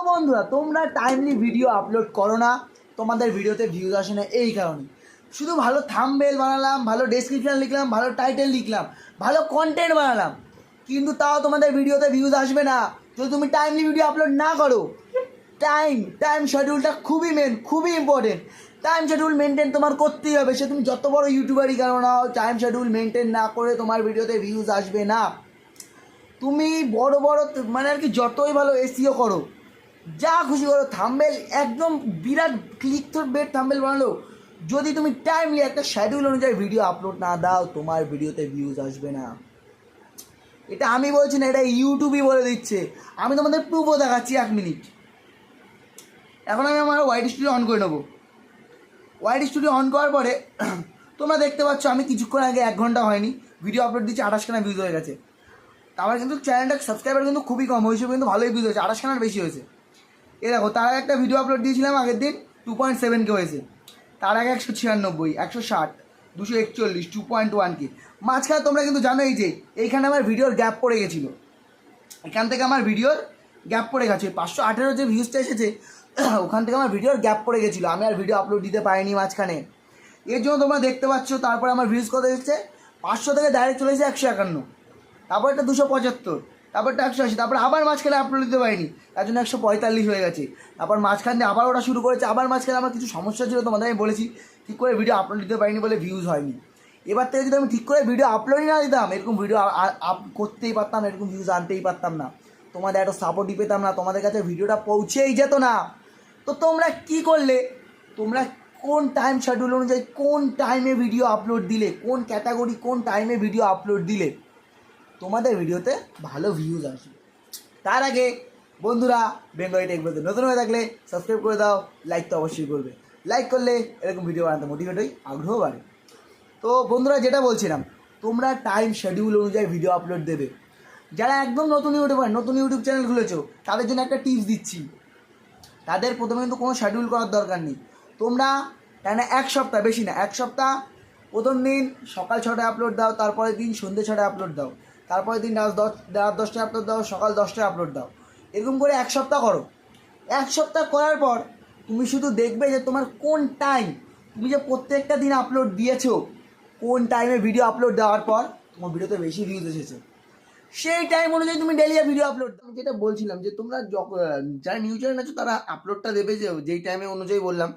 তো বন্ধুরা, তোমরা টাইমলি ভিডিও আপলোড করো না তোমাদের ভিডিওতে ভিউজ আসে না এই কারণে। শুধু ভালো থামবেল বানালাম, ভালো ডেসক্রিপশন লিখলাম, ভালো টাইটেল লিখলাম, ভালো কন্টেন্ট বানালাম, কিন্তু তাও তোমাদের ভিডিওতে ভিউজ আসবে না। যদি তুমি টাইমলি ভিডিও আপলোড না করো টাইম টাইম শিডিউলটা খুবই মেন খুবই ইম্পর্টেন্ট টাইম শিডিউল মেনটেন তোমার করতেই হবে, সে তুমি যত বড় ইউটিউবারই কেন না টাইম শিডিউল মেনটেন না করে তোমার ভিডিওতে ভিউজ আসবে না। তুমি বড় বড় মানে আর কি যতই ভালো এসিও করো যা খুশি করো থাম্বেল একদম বিরাট ক্লিক তোর বেড থাম্বেল বানালো। যদি তুমি টাইমলি একটা শিডিউল অনুযায়ী ভিডিও আপলোড না দাও, তোমার ভিডিওতে ভিউজ আসবে না। এটা আমি বলছি না, এটা ইউটিউবই বলে দিচ্ছে। আমি তোমাদের প্রুফও দেখাচ্ছি এক মিনিট এখন আমি আমার ওয়াইড স্টুডিও অন করে নেব। ওয়াইড স্টুডিও অন করার পরে, তোমরা দেখতে পাচ্ছ আমি কিছুক্ষণ আগে এক ঘণ্টা হয়নি ভিডিও আপলোড দিচ্ছি আঠাশখানা ভিউজ হয়ে গেছে। আমার কিন্তু চ্যানেলটা সাবস্ক্রাইবার কিন্তু খুবই কম হয়েছে কিন্তু ভালোই ভিউজ হয়েছে, আঠাশখানার বেশি হয়েছে। এ দেখো, তার আগে একটা ভিডিও আপলোড দিয়েছিলাম আগের দিন টু পয়েন্ট সেভেন কে হয়েছে। তার আগে একশো ছিয়ানব্বই, একশো ষাট, দুশো একচল্লিশ টু পয়েন্ট ওয়ান কে মাঝখানে তোমরা কিন্তু জানোই যে, এইখানে আমার ভিডিওর গ্যাপ পড়ে গেছিল। এখান থেকে আমার ভিডিওর গ্যাপ পড়ে গেছে। পাঁচশো আঠেরো যে ভিউজটা এসেছে, ওখান থেকে আমার ভিডিওর গ্যাপ পড়ে গেছিল। আমি আর ভিডিও আপলোড দিতে পারিনি মাঝখানে। এর জন্য তোমরা দেখতে পাচ্ছ, তারপরে আমার ভিউজ কত এসেছে? পাঁচশো থেকে ডাইরেক্ট চলে এসেছে একশো একান্ন। তারপর একটা দুশো পঁচাত্তর। তারপরটা একশো আশি, তারপর আবার মাঝখানে আপলোড দিতে পারিনি। তার জন্য একশো পঁয়তাল্লিশ হয়ে গেছে। তারপর মাঝখান দিয়ে আবার ওটা শুরু করেছে, আবার মাঝখানে আমার কিছু সমস্যা ছিল তোমাদের আমি বলেছি, ঠিক করে ভিডিও আপলোড দিতে পারিনি বলে ভিউজ হয়নি। এবার থেকে যদি আমি ঠিক করে ভিডিও আপলোডই না দিতাম, এরকম ভিডিও আপ, করতেই পারতাম, এরকম ভিউজ আনতেই পারতাম না। তোমাদের এত সাপোর্টই পেতাম না, তোমাদের কাছে ভিডিওটা পৌঁছেই যেত না। তো তোমরা কি করলে? তোমরা কোন টাইম শিডিউল অনুযায়ী কোন টাইমে ভিডিও আপলোড দিলে, কোন ক্যাটাগরি কোন টাইমে ভিডিও আপলোড দিলে? তোমাদের ভিডিওতে ভালো ভিউজ আসবে। তার আগে বন্ধুরা বেঙ্গলি টেক বলতে নতুন হয়ে থাকলে সাবস্ক্রাইব করে দাও লাইক তো অবশ্যই করবে। লাইক করলে এরকম ভিডিও বানাতে মোটিভেট হই, আগ্রহ বাড়ে। তো বন্ধুরা, যেটা বলছিলাম, তোমরা টাইম শিডিউল অনুযায়ী ভিডিও আপলোড দেবে। যারা একদম নতুন ইউটিউবার নতুন ইউটিউব চ্যানেল খুলেছো, তাদের জন্য একটা টিপস দিচ্ছি। তাদের প্রথমে কিন্তু কোনো শিডিউল করার দরকার নেই। তোমরা মানে এক সপ্তাহ, বেশি না, এক সপ্তাহ প্রথম দিন সকাল ছটায় আপলোড দাও, তারপরের দিন সন্ধ্যে ছটায় আপলোড দাও। তারপরের দিন রাত দশ রাত দশটায় আপলোড দাও, সকাল দশটায় আপলোড দাও। এরকম করে এক সপ্তাহ করো। এক সপ্তাহ করার পর তুমি শুধু দেখবে যে তোমার কোন টাইম তুমি যে প্রত্যেকটা দিন আপলোড দিয়েছ, কোন টাইমে ভিডিও আপলোড দেওয়ার পর তোমার ভিডিওতে বেশি ভিউজ এসেছে। সেই টাইম অনুযায়ী তুমি ডেলিয়া ভিডিও আপলোড আমি যেটা বলছিলাম যে তোমরা যারা নিউজ চ্যানেল আছো, তারা আপলোডটা দেবে যে, যেই টাইমে অনুযায়ী বললাম।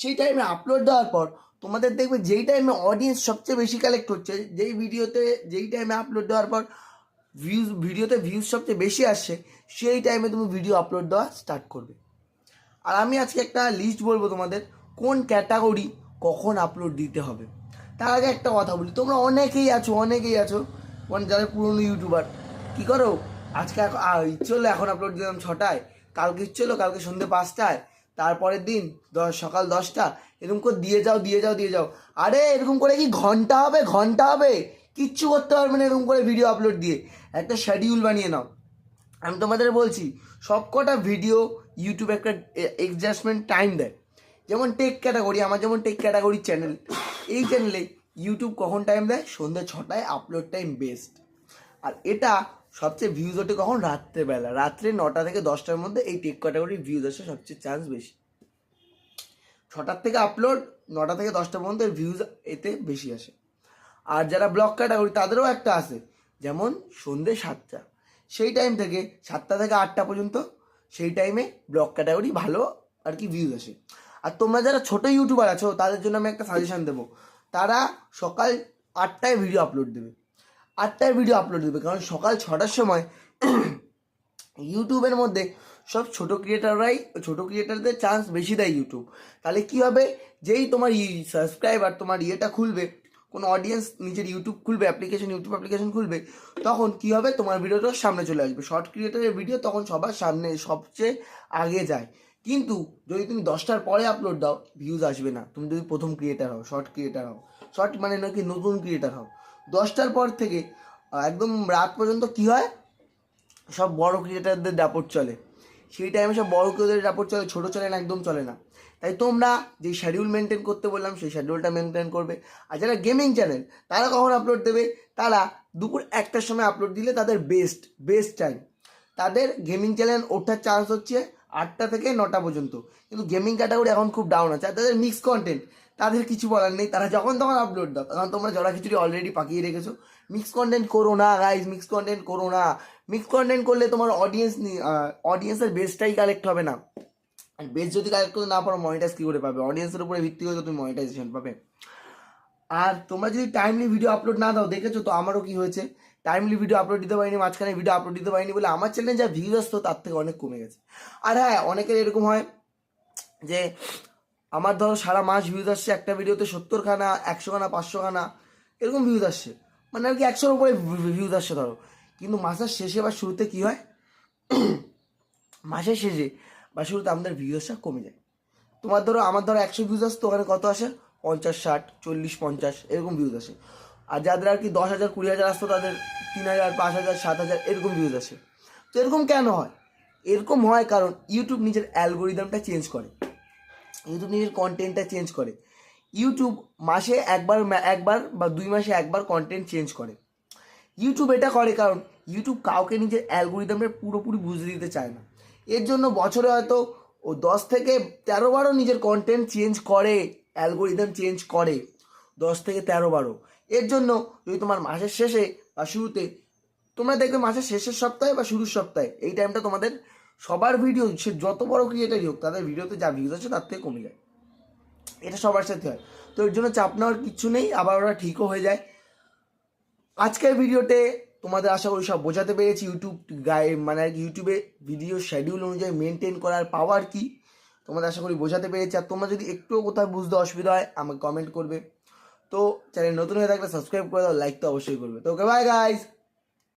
সেই টাইমে আপলোড দেওয়ার পর তোমাদের দেখবে যেই টাইমে অডিয়েন্স সবচেয়ে বেশি কালেক্ট হচ্ছে, যেই ভিডিওতে যেই টাইমে আপলোড দেওয়ার পর ভিউজ ভিডিওতে ভিউজ সবচেয়ে বেশি আসছে, সেই টাইমে তুমি ভিডিও আপলোড দেওয়া স্টার্ট করবে। আর আমি আজকে একটা লিস্ট বলব তোমাদের, কোন ক্যাটাগরি কখন আপলোড দিতে হবে। তার আগে একটা কথা বলি, তোমরা অনেকেই আছো অনেকেই আছো মানে যারা পুরনো ইউটিউবার কী করো? আজকে ইচ্ছে এখন আপলোড দিলাম ছটায়। কালকে হলো কালকে সন্ধ্যে পাঁচটায়। তারপরের দিন দশ, সকাল দশটা। এরকম করে দিয়ে যাও দিয়ে যাও দিয়ে যাও। আরে, এরকম করে কি ঘণ্টা হবে? ঘণ্টা হবে? কিচ্ছু করতে পারবে না এরকম করে ভিডিও আপলোড দিয়ে। একটা শিডিউল বানিয়ে নাও। আমি তোমাদের বলছি, সব কটা ভিডিও ইউটিউব একটা এক্সাস্টমেন্ট টাইম দেয়। যেমন টেক ক্যাটাগরি আমার যেমন টেক ক্যাটাগরি চ্যানেল এই চ্যানেলে ইউটিউব কখন টাইম দেয়? সন্ধ্যে ছটায় আপলোড টাইম বেস্ট আর এটা সবচেয়ে ভিউজ ওঠে কখন? রাত্রেবেলা। রাত্রে নটা থেকে দশটার মধ্যে এই টেক ক্যাটাগরির ভিউজ আসে সবচেয়ে চান্স বেশি। ছটার থেকে আপলোড নটা থেকে দশটা পর্যন্ত ভিউজ এতে বেশি আসে। আর যারা ব্লক ক্যাটাগরি তাদেরও একটা আছে। যেমন সন্ধ্যে সাতটা। সেই টাইম থেকে সাতটা থেকে আটটা পর্যন্ত সেই টাইমে ব্লক ক্যাটাগরি ভালো আর কি ভিউজ আসে। আর তোমরা যারা ছোট ইউটিউবার আছো, তাদের জন্য আমি একটা সাজেশান দেবো। তারা সকাল আটটায় ভিডিও আপলোড দেবে। আটটায় ভিডিও আপলোড দেবে। কারণ সকাল ছটার সময় ইউটিউবের মধ্যে সব ছোট ক্রিয়েটাররাই ছোট ক্রিয়েটারদের চান্স বেশি দেয় ইউটিউব। তাহলে কী হবে? যেই তোমার ই সাবস্ক্রাইবার তোমার ইয়েটা খুলবে, কোনো অডিয়েন্স নিজের ইউটিউব খুলবে অ্যাপ্লিকেশন ইউটিউব অ্যাপ্লিকেশন খুলবে, তখন কী হবে? তোমার ভিডিওটা সামনে চলে আসবে। শর্ট ক্রিয়েটারের ভিডিও তখন সবার সামনে, সবচেয়ে আগে যায়। কিন্তু যদি তুমি দশটার পরে আপলোড দাও ভিউজ আসবে না। তুমি যদি প্রথম ক্রিয়েটার হও শর্ট ক্রিয়েটার হও শর্ট মানে নাকি নতুন ক্রিয়েটার হও। দশটার পর থেকে একদম রাত পর্যন্ত কী হয়? সব বড় ক্রিকেটারদের ডাপট চলে। সেই টাইমে সব বড় ক্রিয়েটারের ডাপট চলে, ছোটো চ্যানেল একদম চলে না। তাই তোমরা যে শিডিউল মেনটেন করতে বললাম, সেই শিডিউলটা মেনটেন করবে। আর যারা গেমিং চ্যানেল তারা কখন আপলোড দেবে? তারা দুপুর একটার সময় আপলোড দিলে তাদের বেস্ট বেস্ট টাইম তাদের গেমিং চ্যানেল ওঠার চান্স হচ্ছে আটটা থেকে নটা পর্যন্ত। কিন্তু গেমিং ক্যাটাগরি এখন খুব ডাউন আছে। আর তাদের মিক্স কন্টেন্ট তাদের কিছু বলার নেই। তারা যখন তখন আপলোড দাও। কারণ তোমরা জড়া খিচুড়ি অলরেডি পাকিয়ে রেখেছো। মিক্স কন্টেন্ট করো না গাইজ মিক্স কন্টেন্ট করো না। মিক্স কন্টেন্ট করলে তোমার অডিয়েন্স অডিয়েন্সের বেসটাই কালেক্ট হবে না। বেস যদি কালেক্ট করতে না পারো মনিটাইজ কী করে পাবে? অডিয়েন্সের উপরে ভিত্তি করে তুমি মনিটাইজেশন পাবে। আর তোমরা যদি টাইমলি ভিডিও আপলোড না দাও, দেখেছ তো আমারও কি হয়েছে? টাইমলি ভিডিও আপলোড দিতে পারিনি, মাঝখানে ভিডিও আপলোড দিতে পারিনি বলে আমার চ্যানেলে যা ভিউজ আসতো, তার থেকে অনেক কমে গেছে। আর হ্যাঁ অনেকের এরকম হয় যে আমার ধরো সারা মাস ভিউজ আসছে একটা ভিডিওতে সত্তর খানা একশো খানা পাঁচশো খানা এরকম ভিউজ আসছে। মানে আর কি একশোর উপরে ভিউজ আসছে ধরো। কিন্তু মাসের শেষে বা শুরুতে কি হয়? মাসের শেষে বা শুরুতে আমাদের ভিউজটা কমে যায়। তোমার ধরো, আমার ধরো একশো ভিউজ আসতো ওখানে কত আসে? পঞ্চাশ, ষাট, চল্লিশ, পঞ্চাশ, এরকম ভিউজ আসে। আর যাদের আর কি দশ হাজার, কুড়ি হাজার আসতো, তাদের তিন হাজার, পাঁচ হাজার, সাত হাজার, এরকম ভিউজ আসে। তো এরকম কেন হয়? এরকম হয় কারণ ইউটিউব নিজের অ্যালগোরিদমটা চেঞ্জ করে। ইউটিউব নিজের কন্টেন্টটা চেঞ্জ করে। ইউটিউব মাসে একবার একবার বা দুই মাসে একবার কন্টেন্ট চেঞ্জ করে। ইউটিউব এটা করে কারণ ইউটিউব কাউকে নিজের অ্যালগোরিদমটা পুরোপুরি বুঝতে দিতে চায় না। এর জন্য বছরে হয়তো ও দশ থেকে তেরো বারও নিজের কন্টেন্ট চেঞ্জ করে অ্যালগোরিদম চেঞ্জ করে। দশ থেকে তেরো বারও। এর জন্য যদি তোমার মাসের শেষে বা শুরুতে, তোমরা দেখবে মাসের শেষের সপ্তাহে বা শুরুর সপ্তাহে এই টাইমটা তোমাদের সবার ভিডিও সে যত বড় ক্রিয়েটারই হোক, তাদের ভিডিওতে যা ভিউজ আছে তার থেকে কমে যায়। এটা সবার সাথে হয়। তো এর জন্য চাপ নেওয়ার কিচ্ছু নেই, আবার ওরা ঠিকও হয়ে যায়। আজকের ভিডিওতে তোমাদের আশা করি সব বোঝাতে পেরেছি ইউটিউব গায়ে মানে আর কি ইউটিউবে ভিডিও শিডিউল অনুযায়ী মেনটেন করার পাওয়ার কি। তোমাদের আশা করি বোঝাতে পেরেছি। আর তোমরা যদি একটুও কোথাও বুঝতে অসুবিধা হয়, আমাকে কমেন্ট করবে। তো চ্যানেল নতুন হয়ে থাকলে সাবস্ক্রাইব করে দাও লাইক তো অবশ্যই করবে। তো ওকে বাই গাইস